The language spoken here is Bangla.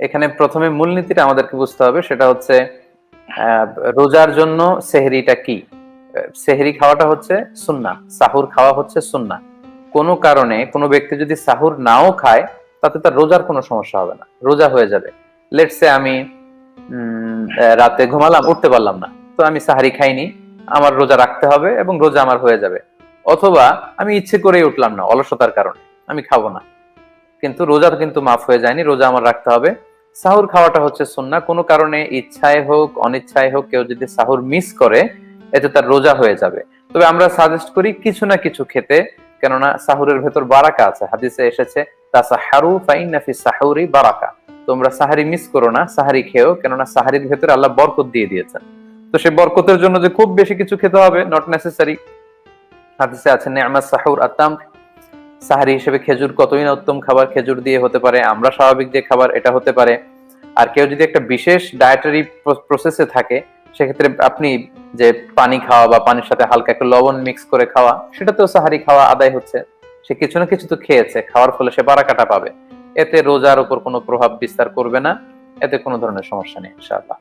এখানে প্রথমে মূলনীতিটা আমাদেরকে বুঝতে হবে, সেটা হচ্ছে রোজার জন্য সেহরিটা কি? সেহরি খাওয়াটা হচ্ছে সুন্না সাহুর খাওয়া হচ্ছে সুন্না কোনো কারণে কোনো ব্যক্তি যদি সাহুর নাও খায়, তাতে তার রোজার কোনো সমস্যা হবে না, রোজা হয়ে যাবে। লেটসে আমি রাতে ঘুমালাম, উঠতে পারলাম না, তো আমি সাহারি খাইনি, আমার রোজা রাখতে হবে এবং রোজা আমার হয়ে যাবে। অথবা আমি ইচ্ছে করেই উঠলাম না, অলসতার কারণে, আমি খাব না। কিন্তু রোজা কিন্তু মাফ হয়ে যায়নি, রোজা আমার রাখতে হবে সাহুর খাওয়াটা হচ্ছে সুন্না কোনো কারণে ইচ্ছায় হোক, অনিচ্ছায় হোক, কেউ যদি সাহুর মিস করে, এতে তার রোজা হয়ে যাবে। তবে আমরা সাজেস্ট করি কিছু না কিছু খেতে, কেননা সাহুরের ভেতর বারাকা আছে। হাদিসে এসেছে, তাসাহারু ফাইন্না ফি সাহুরি বারাকা। তোমরা সাহারি মিস করো না, সাহারি খেও কেননা সাহারির ভেতরে আল্লাহ বরকত দিয়ে দিয়েছেন। তো সেই বরকতের জন্য যে খুব বেশি কিছু খেতে হবে নট নেসেসারি হাদিসে আছে নেয়ামাত সাহুর আতাম সাহারি হিসেবে খেজুর কতই না উত্তম খাবার খেজুর দিয়ে হতে পারে, আমরা স্বাভাবিক যে খাবার, এটা হতে পারে। আর কেউ যদি একটা বিশেষ ডায়েটারি প্রসেসে থাকে, সেক্ষেত্রে আপনি যে পানি খাওয়া বা পানির সাথে হালকা একটু লবণ মিক্স করে খাওয়া, সেটাতেও সাহারি খাওয়া আদায় হচ্ছে। সে কিছু না কিছু তো খেয়েছে, খাওয়ার ফলে সে বারাকাটা পাবে। এতে রোজার উপর কোনো প্রভাব বিস্তার করবে না, এতে কোনো ধরনের সমস্যা নেই, ইনশাআল্লাহ।